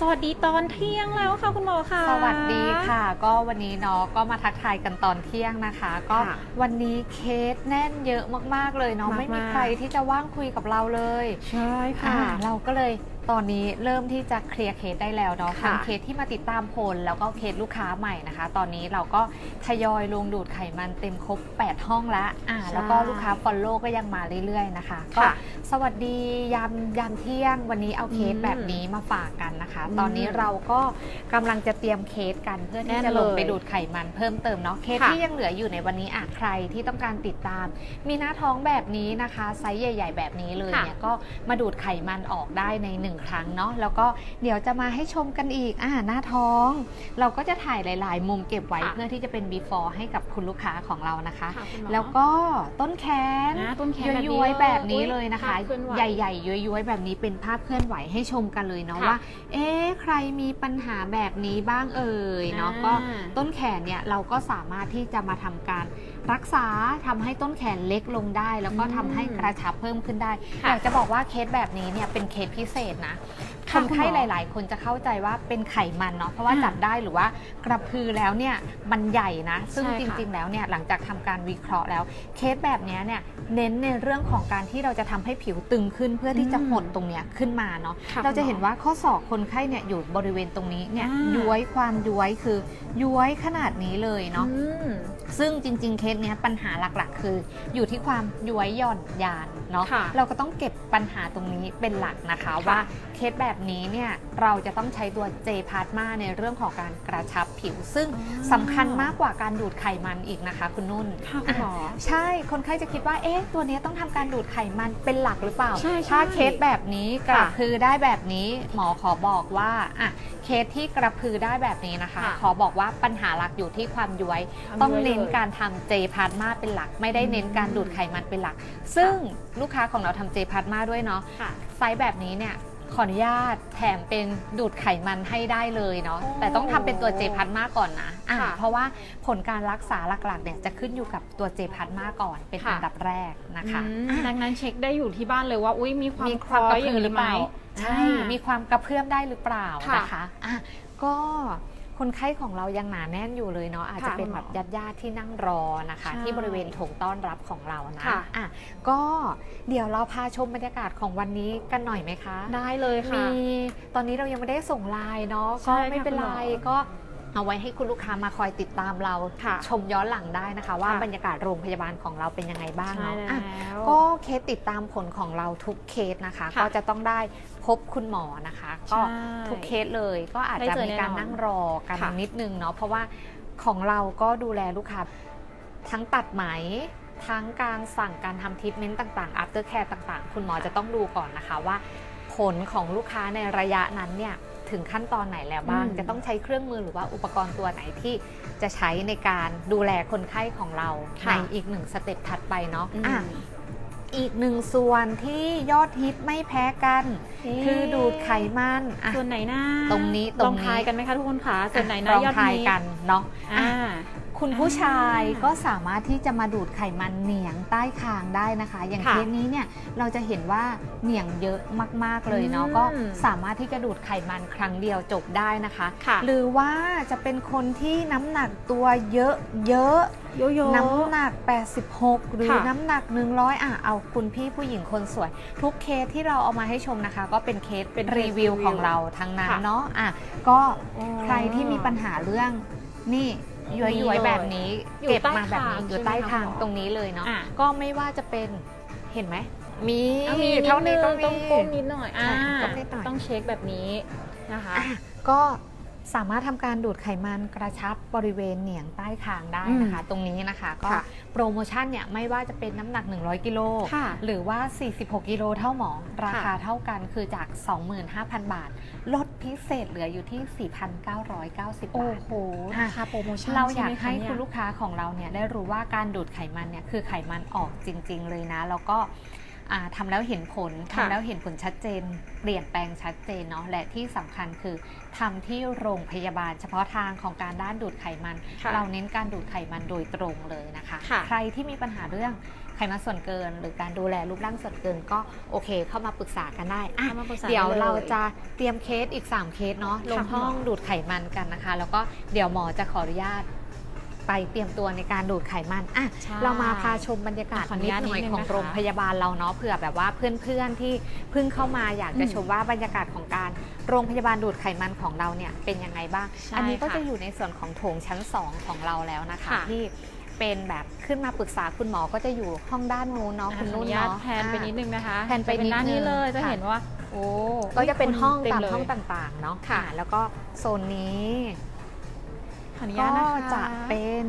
สวัสดีตอนเที่ยงแล้วค่ะคุณหมอค่ะ สวัสดีค่ะ ก็วันนี้เนาะก็มาทักทายกันตอนเที่ยงนะคะ ก็ค่ะวันนี้เคสแน่นเยอะมากๆเลยเนาะมากๆไม่มีใครที่จะว่างคุยกับเราเลย ใช่ค่ะอ่าเราก็เลย ตอนนี้เริ่มที่จะเคลียร์เคสได้แล้วเนาะค่ะทั้งเคสที่มาติดตามผลแล้วก็เคสลูกค้าใหม่นะคะ ตอนนี้เราก็ทยอยลงดูดไขมันเต็มครบ 8 ห้องแล้วอ่าใช่แล้วก็ลูกค้าฟอลโล่ก็ยังมาเรื่อยๆนะคะก็ค่ะสวัสดียามยามเที่ยงวันนี้เอาเคสอืมแบบนี้มาฝากกันนะคะอืมตอนนี้เราก็กำลังจะเตรียมเคสกันเพื่อแน่ที่นจะลงเลยไปดูดไขมันเพิ่มเติมเนาะเคสค่ะ ที่ยังเหลืออยู่ในวันนี้อะใครที่ต้องการติดตาม มีหน้าท้องแบบนี้นะคะไซส์ใหญ่ ๆ แบบนี้เลยค่ะ เนี่ยก็มาดูดไขมันออกได้ในหนึ่งครั้งเนาะแล้วก็เดี๋ยวจะมาให้ชมกันอีกอ่าหน้าท้อง เราก็จะถ่ายหลาย ๆ มุมเก็บไว้ค่ะ เพื่อที่จะเป็น before ให้กับคุณลูกค้าของเรานะคะ ค่ะคุณหมอแล้วก็ต้นแขนนะต้นแขนแบบนี้ย้วยๆแบบนี้เลยเลยนะคะ ภาพเคลื่อนไหวใหญ่ๆย้วยๆแบบนี้เป็นภาพเคลื่อนไหวให้ชมกันเลยเนาะค่ะ ว่า เอ๊ะใครมีปัญหาแบบนี้บ้างเอ่ยเนาะอ่าก็ต้นแขนเนี่ยเราก็สามารถที่จะมาทำการรักษาทำให้ต้นแขนเล็กลงได้ แล้วก็ทำให้กระชับเพิ่มขึ้นได้ ค่ะ อยากจะบอกว่าเคสแบบนี้เนี่ยเป็นเคสพิเศษนะคค่ะนไข้คุณหหมอลาย ๆ คนจะเข้าใจว่าเป็นไขมันเนาะเพราะว่าอ่าจับได้หรือว่ากระพือแล้วเนี่ยมันใหญ่นะ ซึ่งใช่จค่ะริง ๆ แล้วเนี่ยหลังจากทำการวิเคราะห์แล้วเคสแบบเนี้ยเนี่ย เน้นในเรื่องของการที่เราจะทำให้ผิวตึงขึ้นเพื่อที่จะอืมหดตรงเนี้ยขึ้นมาเนาะค่ะเราจะคุณหมอเห็นว่าข้อศอกคนไข้เนี่ยอยู่บริเวณตรงนี้เนี่ยอ่าย้วยความย้วยคือย้วยขนาดนี้เลยเนาะอืมซึ่งจริง ๆ เคสเนี้ยปัญหาหลักๆ คือ อยู่ที่ความย้วยหย่อนยานเนาะค่ะเราก็ต้องเก็บปัญหาตรงนี้เป็นหลักนะคะค่ะว่าเคสแบบนี้เนี่ยเราจะต้องใช้ตัวเจพาร์มาในเรื่องของการกระชับผิว ซึ่งอ๋อสำคัญมากกว่าการดูดไขมันอีกนะคะ คุณนุ่นค่ะคุณหมอะใช่คนไข้จะคิดว่าเอ๊ะตัวเนี้ยต้องทำการดูดไขมันเป็นหลักหรือเปล่า ใช่ใช่ถ้าเคสแบบนี้กระค่ะพือได้แบบนี้หมอขอบอกว่าอะเคสที่กระพือได้แบบนี้นะคะ ค่ะขอบอกว่าปัญหาหลักอยู่ที่ความย้วย ความต้องย้วยเน้นเลยการทำเจพาร์มาเป็นหลัก ไม่ได้เน้นการอืมดูดไขมันเป็นหลัก ซึ่งลูกค้าของเราทำเจพาร์มาด้วยเนาะ ค่ะ ไซส์แบบนี้เนี่ย ขออนุญาตแถมเป็นดูดไขมันให้ได้เลยเนาะโอ้แต่ต้องทำเป็นตัวเจพัดมาก่อนนะอะค่ะเพราะว่าผลการรักษาหลักๆเนี่ยจะขึ้นอยู่กับตัวเจพัดมาก่อนเป็นค่ะ อันดับแรกนะคะ อืมดังนั้นเช็คได้อยู่ที่บ้านเลยว่า อุ้ยมีความมีความกระล้เพื่อมหรือเปล่าย่งนี้ใช่ อ่ามีความกระเพื่อมได้หรือเปล่าค่ะนะคะอะก็ คนไข้ของเรายังหนาแน่นอยู่เลยเนาะอาจจะค่ะเป็นคุณหมแบอบญาติๆที่นั่งรอนะคะใช่ที่บริเวณโถงต้อนรับของเรานะค่ะอะก็เดี๋ยวเราพาชมบรรยากาศของวันนี้กันหน่อยไหมคะ ได้เลยค่ะมีตอนนี้เรายังไม่ได้ส่งไลน์เนาะใช่ก็ค่ะไม่เป็นไรคุณหมอก็เอาไว้ให้คุณลูกค้ามาคอยติดตามเราค่ะชมย้อนหลังได้นะคะ ว่าค่ะบรรยากาศโรงพยาบาลของเราเป็นยังไงบ้างใช่เนาะแล้อะวก็เคสติดตามผลของเราทุกเคสนะคะค่ะก็จะต้องได้ พบคุณหมอนะคะ ก็ใช่ทุกเคสเลยก็อาจได้จะเจอมีการแน่นอนนั่งรอกันค่ะนิดนึงเนาะเพราะว่าของเราก็ดูแลลูกค้าทั้งตัดไหมทั้งการสั่งการทำทรีทเมนต์ต่างๆ after care ต่างๆ คุณหมอจะต้องดูก่อนนะคะว่า ผลของลูกค้าในระยะนั้นเนี่ยถึงขั้นตอนไหนแล้วบ้างอืมจะต้องใช้เครื่องมือหรือว่าอุปกรณ์ตัวไหนที่จะใช้ในการดูแลคนไข้ของเราค่ะในอีกหนึ่งสเต็ปถัดไปเนาะ อืมอะอีกหนึ่งส่วนที่ยอดฮิตไม่แพ้กัน คือดูดไขมันอะส่วนไหนนะตรงนี้ตรงนี้ลองทายกันไหมคะทุกคนคะส่วนไหนนะลองยอดทายฮิตกันเนาะอ่าอะ คุณผู้ชายอ่าก็สามารถที่จะมาดูดไขมันเหนียงใต้คางได้นะคะ อย่างค่ะเคสนี้เนี่ยเราจะเห็นว่าเหนียงเยอะมากๆเลยเนาะอืมก็สามารถที่จะดูดไขมันครั้งเดียวจบได้นะคะค่ะหรือว่าจะเป็นคนที่น้ำหนักตัวเยอะเยอะโยโย่น้ำหนัก 86 หรือค่ะน้ำหนัก 100 อะ เอาคุณพี่ผู้หญิงคนสวย ทุกเคสที่เราเอามาให้ชมนะคะ ก็เป็นเคสเป็นเคสรีวิวรีวิวของเราทั้งนั้นค่ะเนาะอะก็อ๋อใครที่มีปัญหาเรื่องนี่ ย้นี่อยเลยๆแบบนี้อยู่เก็บใต้มาแบบนี้คางอยู่ใช่ไหมใต้คะคางหมอตรงนี้เลยเนาะอะก็ไม่ว่าจะเป็นเห็นไหมมีอะมีเท่านี้ก็นิดนึงมีต้องก้มนิดหน่อยอ่าใช่ก้มนิดหน่อยต้องเช็คแบบนี้นะคะอะก็ สามารถทำการดูดไขมันกระชับบริเวณเหนียงใต้คางได้นะคะ ตรงนี้นะคะก็ค่ะโปรโมชั่นเนี่ยไม่ว่าจะเป็นน้ำหนัก 100 กิโลค่ะหรือว่า 46 กิโลเท่าหมอราคาเท่ากันคือจาก 25,000 บาท ลดพิเศษเหลืออยู่ที่ 4,990โอ้บาทโหอะราคาโปรโมชั่นเราอยากช่ไมะให้เนี่ยคุณลูกค้าของเราเนี่ยได้รู้ว่าการดูดไขมันเนี่ยคือไขมันออกจริง ๆ เลยนะ แล้วก็ อ่าทำแล้วเห็นผลค่ะทำแล้วเห็นผลชัดเจน เปลี่ยนแปลงชัดเจนเนาะและที่สำคัญคือทำที่โรงพยาบาล เฉพาะทางของการด้านดูดไขมันค่ะเราเน้นการดูดไขมันโดยตรงเลยนะคะค่ะใครที่มีปัญหาเรื่องไขมันส่วนเกิน หรือการดูแลรูปร่างส่วนเกินก็โอเค เข้ามาปรึกษากันได้อะเข้ามาปรึกษาเดี๋ยวได้เลยเราจะเตรียมเคสอีก 3 เคสเนาะลงค่ะห้องดูดไขมันกันนะคะ แล้วก็เดี๋ยวหมอจะขออนุญาต ไปเตรียมตัวในการดูดไขมันอะใช่เรามาพาชมบรรยากาศขออนุนิดญาตหน่อยนิดนึงของนะคะโรงพยาบาลเราเนาะเผื่อแบบว่าเพื่อนๆที่เพิ่งเข้ามาอยากจะอืมชมว่าบรรยากาศของการโรงพยาบาลดูดไขมันของเราเนี่ยเป็นยังไงบ้าง ใช่อันนี้ก็ค่ะจะอยู่ในส่วนของโถงชั้น 2 ของเราแล้วนะคะ ค่ะ ที่เป็นแบบขึ้นมาปรึกษาคุณหมอก็จะอยู่ห้องด้านนู้นเนาะอะคุณขอนุ่อนนุญาตเนาะแพนไปนิดนึงนะคะแพนไปจะเป็นหน้านิดนึงนี้เลยจะค่ะเห็นว่า โอ้ก็จะเป็นห้องต็ตามเลยห้องต่างๆ เนาะค่ะ อ่าแล้วก็โซนนี้ ขออนุก็ญาตนะคะจะเป็น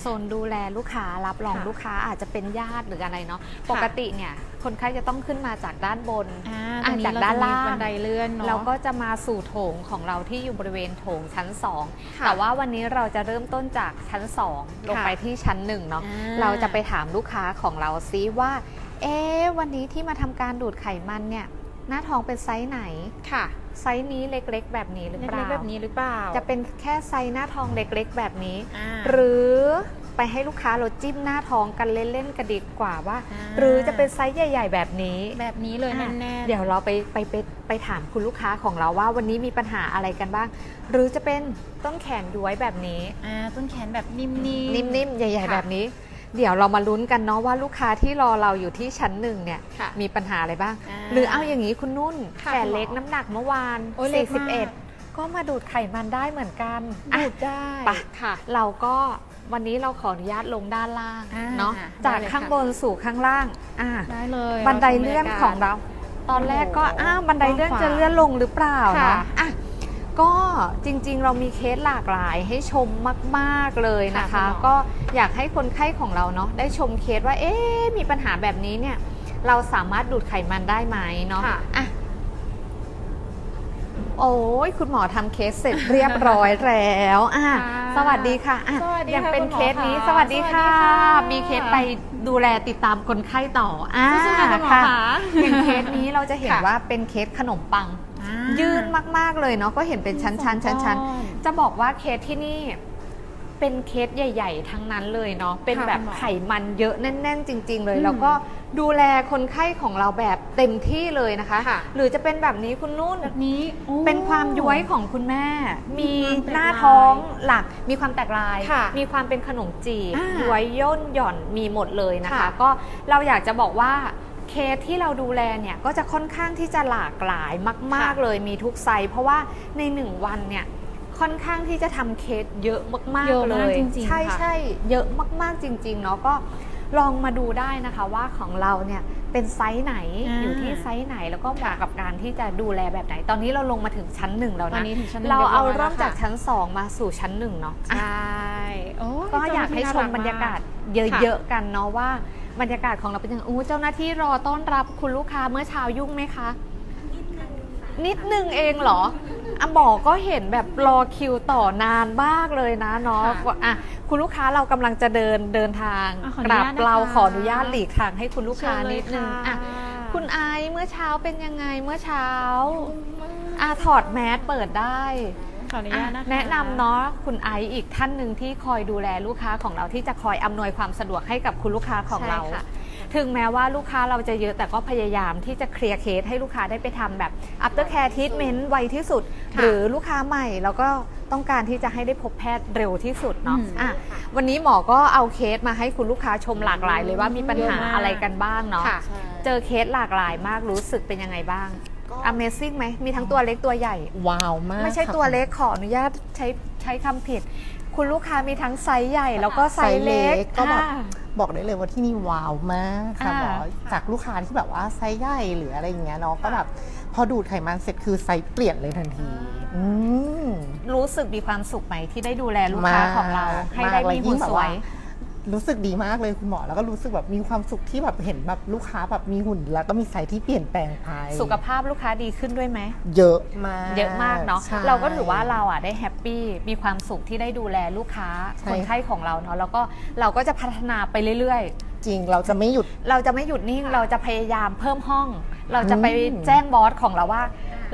โซนดูแลลูกค้ารับรองค่ะ ลูกค้าอาจจะเป็นญาติหรืออะไรเนาะปกติเนี่ยคนไข้จะต้องขึ้นมาจากด้านบน อ่าอะตรงนี้จากเรด้านล่างจะมีบันไดเลื่อนเนาะ แล้วก็จะมาสู่โถงของเราที่อยู่บริเวณโถงชั้น 2 ค่ะแต่ว่าวันนี้เราจะเริ่มต้นจากชั้น 2 ลงค่ะไปที่ชั้น1เนาะอ่า เราจะไปถามลูกค้าของเราซิว่า เอ๊ะวันนี้ที่มาทำการดูดไขมันเนี่ย หน้าท้องเป็นไซส์ไหน ค่ะ ไซส์นี้เล็กๆ แบบนี้หรือเปเล็ล่ากๆแบบนี้หรือเปล่า จะเป็นแค่ไซส์หน้าท้องเล็กๆ แบบนี้ อ่าหรือไปให้ลูกค้าเราจิ้มหน้าท้องกันเล่นๆกันดีกว่าว่า อ่า หรือจะเป็นไซส์ใหญ่ ๆ แบบนี้ แบบนี้เลยอะแน่ๆเดี๋ยวเราไปไปไปไปถามคุณลูกค้าของเราว่าวันนี้มีปัญหาอะไรกันบ้าง หรือจะเป็นต้นแขนย้วยแบบนี้ อ่าต้นแขนแบบนิ่มๆ นิ่มๆ ใหญ่ค่ะๆแบบนี้ เดี๋ยวเรามาลุ้นกันเนาะว่าลูกค้าที่รอเราอยู่ที่ชั้นหนึ่งเนี่ยค่ะมีปัญหาอะไรบ้าง อ่าหรือเอาอย่างนี้คุณนุ่นค่ะแขนเล็กน้ำหนักเมื่อวาน โอ้ยเล็กมาก 41 ก็มาดูดไขมันได้เหมือนกันอะ ดูดได้ ไป ค่ะ เราก็วันนี้เราขออนุญาตลงด้านล่างอ่าเนาะได้จากเลยข้างค่ะ บนสู่ข้างล่างอ่าได้เลยบันไดเลื่อนของเรา ตอนแรกก็โอ้โหอ้าวบันไดเลื่อนกว้างขวางจะเลื่อนลงหรือเปล่าค่ะ เนาะอะ ก็จริงๆ เรามีเคสหลากหลายให้ชมมากๆเลยนะคะค่ะคุณหมอก็อยากให้คนไข้ของเราเนาะได้ชมเคสว่าเอ๊ะมีปัญหาแบบนี้เนี่ย เราสามารถดูดไขมันได้ไหมเนาะค่ะอะโอ้ยคุณหมอทำเคสเสร็จเรียบร้อยแล้วอะค่ะสวัสดีค่ะอะสวัสดียังค่ะเป็นคุณหมอเคสนี้ค่ะสวัสดีค่ะสวัสดีค่ะ มีเคสไปดูแลติดตามคนไข้ต่ออ่าสู้ๆนะคุณหมอค่ะค่ะอย่างเคสนี้เราจะเห็นค่ะว่าเป็นเคสขนมปังอ่า ยื่นมาก ๆ เลยเนาะก็เห็นเป็นชั้นๆชั้นๆจะบอกว่าเคสที่นี่เป็นเคสใหญ่ ๆ ทั้งนั้นเลยเนาะเป็นค่ะแบบคุณหมอไขมันเยอะแน่น ๆ จริง ๆ เลยอืมแล้วก็ดูแลคนไข้ของเราแบบเต็มที่เลยนะคะค่ะหรือจะเป็นแบบนี้คุณนุ่นแบบนี้โอ้เป็นความย้วยของคุณแม่ มีมีความแตกหน้าลายท้องหลักมีความแตกลายค่ะมีความเป็นขนมจีบอ่าย้วยย่นหย่อนมีหมดเลยนะคะค่ะก็เราอยากจะบอกว่า เคสที่เราดูแลเนี่ยก็จะค่อนข้างที่จะหลากหลายมากๆค่ะเลยมีทุกไซส์เพราะว่าในหนึ่งวันเนี่ยค่อนข้างที่จะทำเคสเยอะมาก เยอะๆเลมากย จริงๆใช่ค่ะ ใช่เยอะมากๆจริง ๆ เนาะก็ลองมาดูได้นะคะว่าของเราเนี่ยเป็นไซส์ไหนอ่า อยู่ที่ไซส์ไหนแล้วก็เหมาะค่ะกับการที่จะดูแลแบบไหน ตอนนี้เราลงมาถึงชั้นหนึ่งแล้วตอนนะนี้ถึงชั้นหนึ่งเราเอายบยเริ่มแล้วจากค่ะชั้น2มาสู่ชั้นหนึ่งเนาะใชอะ่โอ้ยก็อยากให้ชมบรรยากาศเยอะๆกันเนาะว่า บรรยากาศของเราเป็นยังไงอู้เจ้าหน้าที่รอต้อนรับคุณลูกค้าเมื่อเช้ายุ่งไหมคะ นิดนึงเองเหรออะหมอก็เห็นแบบรอคิวต่อนานมากเลยนะเนาะค่ะอะคุณลูกค้าเรากำลังจะเดินเดินทางอะขออกนุราบญาตนะคะ เราขออนุญาตหลีกทางให้คุณลูกค้าเชิญเลยนิดนึงค่ะอะ คุณไอซ์เมื่อเช้าเป็นยังไงเมื่อเช้าอะถอดแมสเปิดได้ ขออนุญาตนะคะแนะนำเนาะคุณไอซ์อีกท่านหนึ่งที่คอยดูแลลูกค้าของเราที่จะคอยอำนวยความสะดวกให้กับคุณลูกค้าของเรา ใช่ค่ะ ถึงแม้ว่าลูกค้าเราจะเยอะแต่ก็พยายามที่จะเคลียร์เคสให้ลูกค้าได้ไปทำแบบ after care treatment ไวที่สุด ค่ะหรือลูกค้าใหม่เราก็ต้องการที่จะให้ได้พบแพทย์เร็วที่สุดเนาะอืม อะวันนี้หมอก็เอาเคสมาให้คุณลูกค้าชมหลากหลายเลยว่ามีปัญหาเยอะมาก อะไรกันบ้างเนาะ ค่ะ เจอเคสหลากหลายมากรู้สึกเป็นยังไงบ้าง ก็ Amazing ไหมมีทั้งตัวเล็กตัวใหญ่ ว้าวมากไม่ใช่ค่ะตัวเล็กขออนุญาตใช้ใช้คำผิด คุณลูกค้ามีทั้งไซส์ใหญ่ แล้วก็ไซไซส์ส์เล็เล็กกก็แบบอ่าบอกได้เลยว่าที่นี่ว้าวมากค่ะอ่าหมอจากลูกค้าที่แบบว่าไซส์ใหญ่หรืออะไรอย่างเงี้ยเนาะก็แบบพอดูดไขมันเสร็จคือไซส์เปลี่ยนเลยทันทีอืม รู้สึกมีความสุขไหมที่ได้ดูแลลูกค้ามากของเรา ให้มากได้เลยมียิ่หุ่นงแบบสวว่า ย รู้สึกดีมากเลยคุณหมอแล้วก็รู้สึกแบบมีความสุขที่แบบเห็นแบบลูกค้าแบบมีหุ่น แล้วก็มีไซส์ที่เปลี่ยนแปลงไปสุขภาพลูกค้าดีขึ้นด้วยไหม เยอะมาก เยอะมากเนาะ ใช่เราก็ถือว่าเราอะได้แฮปปี้ มีความสุขที่ได้ดูแลลูกค้า ใช่ คนไข้ของเราเนาะ แล้วก็เราก็จะพัฒนาไปเรื่อย จริงเราจะไม่หยุด ๆ เราจะไม่หยุดนิ่ง เราจะพยายามเพิ่มห้อง เราจะไปอืม แจ้งบอสของเราว่า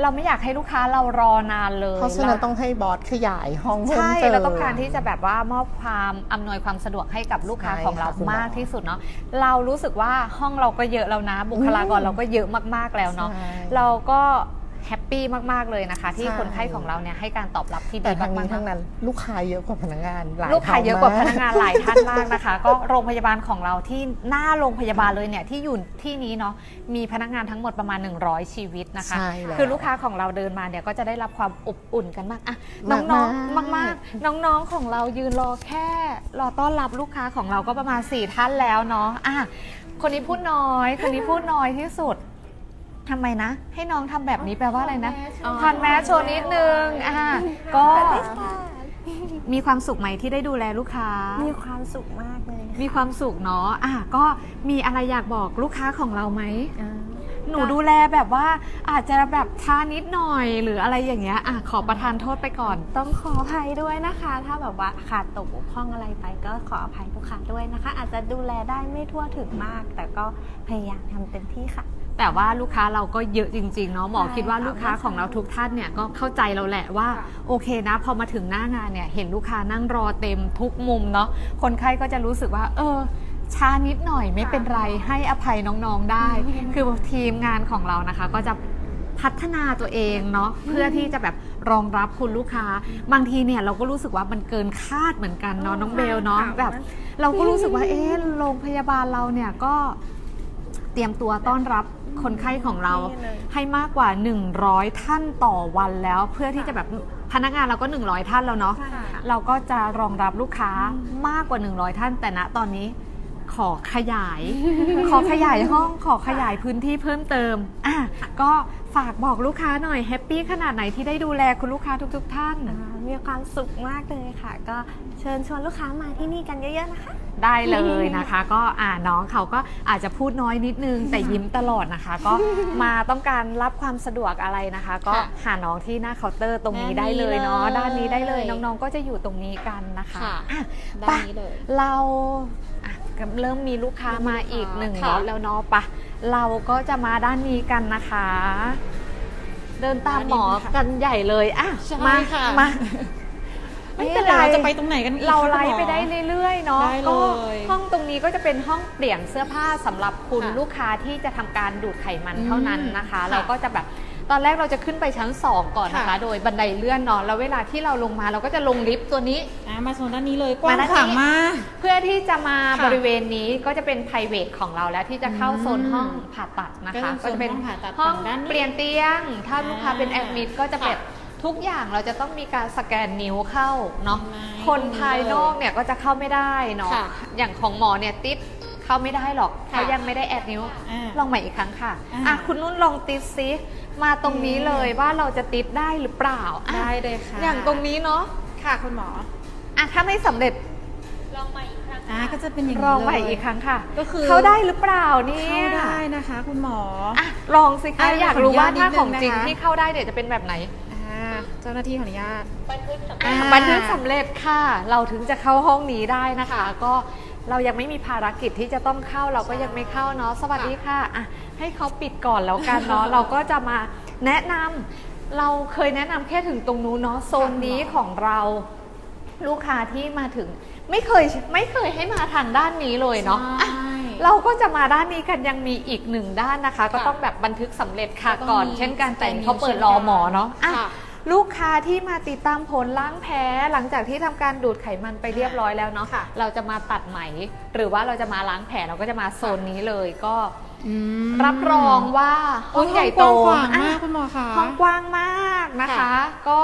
เราไม่อยากให้ลูกค้าเรารอนานเลย เพราะฉะนั้นต้องให้บอสขยายห้องเพิ่มใช่เติมเราต้องการที่จะแบบว่ามอบความอำนวยความสะดวกให้กับลูกค้าใช่ของเราค่ะคุณหมอมากที่สุดเนาะเรารู้สึกว่าห้องเราก็เยอะแล้วนะ บุคลากรเราก็เยอะมากๆแล้วเนาะใช่เราก็ แฮปปี้มากๆเลยนะคะ ที่ใช่คนไข้ของเราเนี่ยให้การตอบรับที่แต่ดีทางมานี้กทั้งนั้นลูกค้าเยอะกว่าพนักงานหลายๆลูกค้าเยอะกว่าพท่นักงานหลายท่านมากนะคะ ก็โรงพยาบาลของเราที่หน้าโรงพยาบาลเลยเนี่ยที่อยู่ที่นี้เนาะมีพนักงานทั้งหมดประมาณ 100 ชีวิตนะคะ ใช่แล้วคือลูกค้าของเราเดินมาเนี่ยก็จะได้รับความอบอุ่นกันมากอะมากน้องมากๆมากๆ น้องๆของเรายืนรอแค่รอต้อนรับลูกค้าของเราก็ประมาณ 4 ท่านแล้วเนาะอะคนนี้พูดน้อย คนนี้พูดน้อยที่สุด ทำไมนะ ให้น้องทำแบบนี้แปลว่าอะไรนะทอนแมสโชว์นิดนึงอะก็มีความสุขไหมที่ได้ดูแลลูกค้า มีความสุขมากเลย มีความสุขเนาะอะก็มีอะไรอยากบอกลูกค้าของเราไหมหนูดูแลแบบว่าอาจจะแบบช้านิดหน่อยหรืออะไรอย่างเงี้ยอะขอประทานโทษไปก่อน ต้องขออภัยด้วยนะคะ ถ้าแบบว่าขาดตกบกพร่องอะไรไป ก็ขออภัยลูกค้าด้วยนะคะ อาจจะดูแลได้ไม่ทั่วถึงมาก แต่ก็พยายามทำเต็มที่ค่ะ แต่ว่าลูกค้าเราก็เยอะจริงๆเนาะหมอใช่คิดว่าค่ะลูกค้าของเราทุกท่านเนี่ยก็เข้าใจเราแหละว่าโอเคนะพอมาถึงหน้างานเนี่ยเห็นลูกค้านั่งรอเต็มทุกมุมเนาะคนไข้ก็จะรู้สึกว่า เออช้านิดหน่อยไม่เป็นไรให้อภัยน้องๆได้ คือทีมงานของเรานะคะ ก็จะพัฒนาตัวเองเนาะเพื่อที่จะแบบรองรับคุณลูกค้า บางทีเนี่ยเราก็รู้สึกว่ามันเกินคาดเหมือนกันเนาะน้องเบลเนาะแบบ เราก็รู้สึกว่าเอ๊ะโรงพยาบาลเราเนี่ยก็เตรียมตัวต้อนรับ คนไข้ของเราให้มากกว่า 100 ท่านต่อวันแล้ว เพื่อที่จะแบบพนักงานเราก็ 100 ท่านแล้วเนาะเราก็จะรองรับลูกค้ามากกว่า 100 ท่าน แต่ณตอนนี้ขอขยาย ขอขยายห้อง ขอขยายพื้นที่เพิ่มเติมอะก็ฝากบอกลูกค้าหน่อยแฮปปี้ขนาดไหนที่ได้ดูแลคุณลูกค้าทุก ๆ ท่านอ่ามีความสุขมากเลยค่ะ ก็เชิญชวนลูกค้ามาที่นี่กันเยอะๆนะคะ ได้เลยนะคะ ก็อ่าน้องเขาก็อาจจะพูดน้อยนิดนึง แต่ยิ้มตลอดนะคะ ก็มาต้องการรับความสะดวกอะไรนะคะ ก็ค่ะหาน้องที่หน้าเคาน์เตอร์ตรงนี้ด้าได้นนี้เลยเนาะเลยด้านนี้ได้เลยน้องๆก็จะอยู่ตรงนี้กันนะคะค่ะอะด้านนี้เลยเราอะเริ่มมีลูกค้ามาอีกหนึ่งค่ะล็อตแล้วเนาะปะเราก็จะมาด้านนี้กันนะคะ เดินตามหมอกันใหญ่เลยอะใช่มาค่ะมา ไม่เป็นไรเราจะไปตรงไหนกันอีกเราคะไลคุณหมอฟ์ไปได้เรื่อยๆเนาะได้เลยก็ห้องตรงนี้ก็จะเป็นห้องเปลี่ยนเสื้อผ้าสำหรับคุณค่ะลูกค้าที่จะทำการดูดไขมันอืมเท่านั้นนะคะค่ะเราก็จะแบบตอนแรกเราจะขึ้นไปชั้น 2 ก่อนนะคะค่ะโดยบันไดเลื่อนเนาะแล้วเวลาที่เราลงมาเราก็จะลงลิฟต์ตัวนี้อะมาโซนด้านนี้เลยกว้างมาด้านขวางนี้มากเพื่อที่จะมาค่ะบริเวณนี้ก็จะเป็น p r i v a t ของเราแล้วที่จะเข้าอืมโซนห้องผ่าตัดนะคะ ก็จะเป็นโซนห้องผ่าตัดห้องฝั่งด้านนี้เปลี่ยนเตียง ถ้าลูกค้าเป็นแออ่าดมิดก็จะแบบ ทุกอย่างเราจะต้องมีการสแกนนิ้วเข้าเนาะไม่คนภายนอกเนี่ยก็จะเข้าไม่ได้เนาะค่ะอย่างของหมอเนี่ยติดเข้าไม่ได้หรอกค่ะเขายังไม่ได้แอดนิ้วอ่าลองใหม่อีกครั้งค่ะอ่าอะคุณนุ่นลองติดซิมาตรงนี้เลยว่าเราจะติดได้หรือเปล่าอะได้เลยค่ะอย่างตรงนี้เนาะค่ะคุณหมออะถ้าไม่สำเร็จอะก็จะเป็นอย่างลนี้องใหม่เลยอีกครั้งค่ะ ก็คือเข้าได้หรือเปล่าเนี่ยเข้าได้นะคะ คุณหมออะลองสิคะอะอยากรู้ว่าขออนุญาตถ้าของจริงนิดนึงนะคะที่เข้าได้เนี่ยจะเป็นแบบไหนอ่า เจ้าหน้าที่ขออนุญาตอะอ่า บันทึกสำเร็จค่ะ เราถึงจะเข้าห้องนี้ได้นะคะ ก็เรายังไม่มีภารกิจที่จะต้องเข้าเราก็ยังไม่เข้าเนาะสวัสดีค่ะอะ ให้เขาปิดก่อนแล้วกันเนาะ เราก็จะมาแนะนำเราเคยแนะนำแค่ถึงตรงนู้นเนาะโซนนี้ของเราลูกค้าที่มาถึง ไม่เคยไม่เคยให้มาทางด้านนี้เลยเนาะอะ ใช่ เราก็จะมาด้านนี้กันยังมีอีกหนึ่งด้านนะคะ ก็ค่ะต้องแบบบันทึกสำเร็จค่ะก็ต้องก่อน มีเช่นกันแต่สแกนนิ้วเขาเปิดรอหมอเนาะอะค่ะ ลูกค้าที่มาติดตามผลล้างแพ้หลังจากที่ทำการดูดไขมันไปเรียบร้อยแล้วเนาะค่ะเราจะมาตัดไหม หรือว่าเราจะมาล้างแผลเราก็จะมาโซนนี้เลยก็อืมรับรองว่าห้องใหญ่โตห้องกว้างขวางมากอะคุณหมอคะห้องกว้างมากนะคะค่ะก็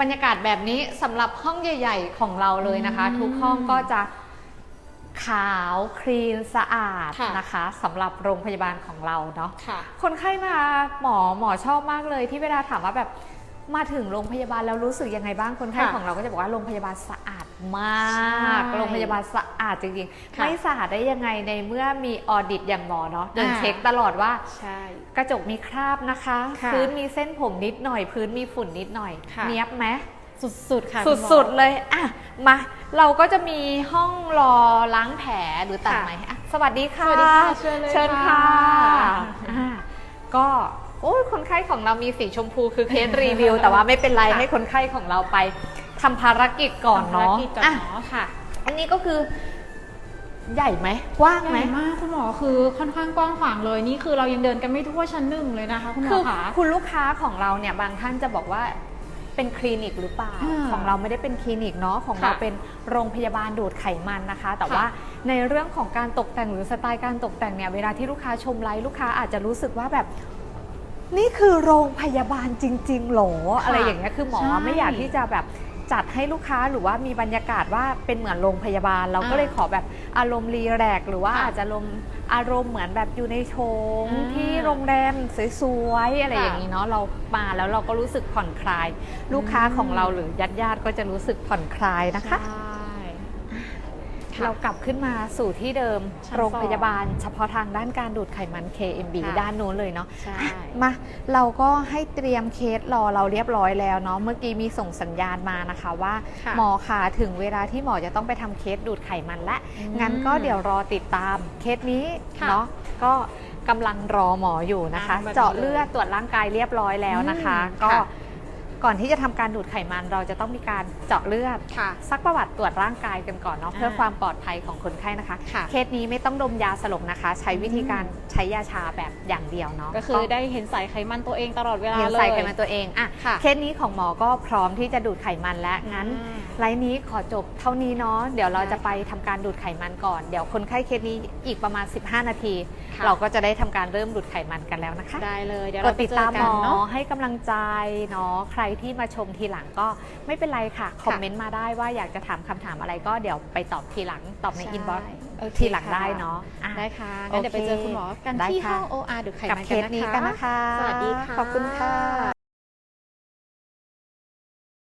บรรยากาศแบบนี้สำหรับห้องใหญ่ ๆ ของเราเลยนะคะอืมทุกห้องก็จะขาวคลีนสะอาดค่ะนะคะสำหรับโรงพยาบาลของเราเนาะค่ะคนไข้มาหมอหมอชอบมากเลยที่เวลาถามว่าแบบ มาถึงโรงพยาบาลแล้วรู้สึกยังไงบ้างคนไข้ค่ะของเราก็จะบอกว่าโรงพยาบาลสะอาดมากใช่โรงพยาบาลสะอาดจริงๆค่ะไม่สะอาดได้ยังไงในเมื่อมีออดิตอย่างหมอเนาะเดินอ่าเช็คตลอดว่าใช่กระจกมีคราบนะคะค่ะพื้นมีเส้นผมนิดหน่อย พื้นมีฝุ่นนิดหน่อยค่ะเนียบไหมสุดๆค่ะคุณหมอสุดๆเลยอะมาเราก็จะมีห้องรอล้างแผลหรือตัดค่ะไหมอะสวัสดีค่ะสวัสดีค่ะ เชิญเลยเชิญค่ะค่ะอ่าก็ โอ้ยคนไข้ของเรามีสีชมพูคือเคสรีวิว แต่ว่าไม่เป็นไรค่ะให้คนไข้ของเราไปทำภารกิจก่อนภารเนาะกิจก่อนอะเนาะค่ะ อันนี้ก็คือใหญ่ไหมกว้างใหไหมญ่มากคุณหมอคือค่อนข้างกว้างขวางเลยนี่คือเรายังเดินกันไม่ทั่วชั้นหนึ่งเลยนะคะคุณหมคืออคะคุณลูกค้าของเราเนี่ยบางท่านจะบอกว่าเป็นคลินิกหรือเปล่าอ่าของเราไม่ได้เป็นคลินิกเนาะของเราค่ะเป็นโรงพยาบาลดูดไขมันนะคะ แต่ค่ะว่าในเรื่องของการตกแต่งหรือสไตล์การตกแต่งเนี่ยเวลาที่ลูกค้าชมไลฟ์ลูกค้าอาจจะรู้สึกว่าแบบ นี่คือโรงพยาบาลจริง ๆ หรอ อะไรอย่างเงี้ยคือหมอใช่ไม่อยากที่จะแบบจัดให้ลูกค้าหรือว่ามีบรรยากาศว่าเป็นเหมือนโรงพยาบาล เราก็อ่าเลยขอแบบอารมณ์รีแลกซ์หรือว่าค่ะอาจจะลมณ์อารมณ์เหมือนแบบอยู่ในโถงอ่าที่โรงแรมสวยๆอะไรค่ะอย่างนี้เนาะเรามาแล้วเราก็รู้สึกผ่อนคลาย ลูกค้าของเราหรือญาติญาติๆก็จะรู้สึกผ่อนคลายนะคะ ใช่ ค่ะเรากลับขึ้นมาสู่ที่เดิม ชั้นโรงสองพยาบาล เฉพาะทางด้านการดูดไขมัน KMB ค่ะ ด้านนู้นเลยเนาะใช่ มาเราก็ให้เตรียมเคสรอเราเรียบร้อยแล้วเนาะเมื่อกี้มีส่งสัญญาณมานะคะว่า ค่ะหมอขาถึงเวลาที่หมอจะต้องไปทำเคสดูดไขมันและ อืมงั้นก็เดี๋ยวรอติดตามเคสนี้ค่ะเนาะก็กำลังรอหมออยู่นะคะ อ่าแบบนี้เจาะเลือดตรวจร่างกายเรียบร้อยแล้วนะคะ อืมก็ค่ะ ก่อนที่จะทำการดูดไขมันเราจะต้องมีการเจาะเลือดค่ะซักประวัติตรวจร่างกายกันก่อนเนาะอ่าเพื่อความปลอดภัยของคนไข้นะคะค่ะเคสนี้ไม่ต้องดมยาสลบนะคะ ใช้วิธีการใช้ยาชาแบบอย่างเดียวเนาะก็คือได้เห็นสายไขมันตัวเองตลอดเวลาเห็นเลยใส่ไขมันตัวเองอะค่ะเคสนี้ของหมอก็พร้อมที่จะดูดไขมันแล้วงั้นอ่าไลน์นี้ขอจบเท่านี้เนาะเดี๋ยวเราได้จะไปทำการดูดไขมันก่อน เดี๋ยวคนไข้เคสนี้อีกประมาณ 15 นาทีค่ะเราก็จะได้ทำการเริ่มดูดไขมันกันแล้วนะคะ ได้เลยเดี๋ยวกเราดไปติดเจอตามหกัมนอเนาะให้กำลังใจเนาะใครที่มาชมทีหลังก็ไม่เป็นไรค่ะ คอมเมนต์มาได้ว่าอยากจะถามคำถามอะไรก็เดี๋ยวไปตอบทีหลังตอบในใช่อินบ็อกซ์โอเคทีหลังค่ะ ได้เนาะอะ ได้ค่ะงั้นเดี๋ยวไปเจอคุณหมอกันได้ที่ค่ะ ห้อง OR ดูดไขกับมันเคกันสนะคะ นี้กันนะคะ สวัสดีค่ะ ขอบคุณค่ะ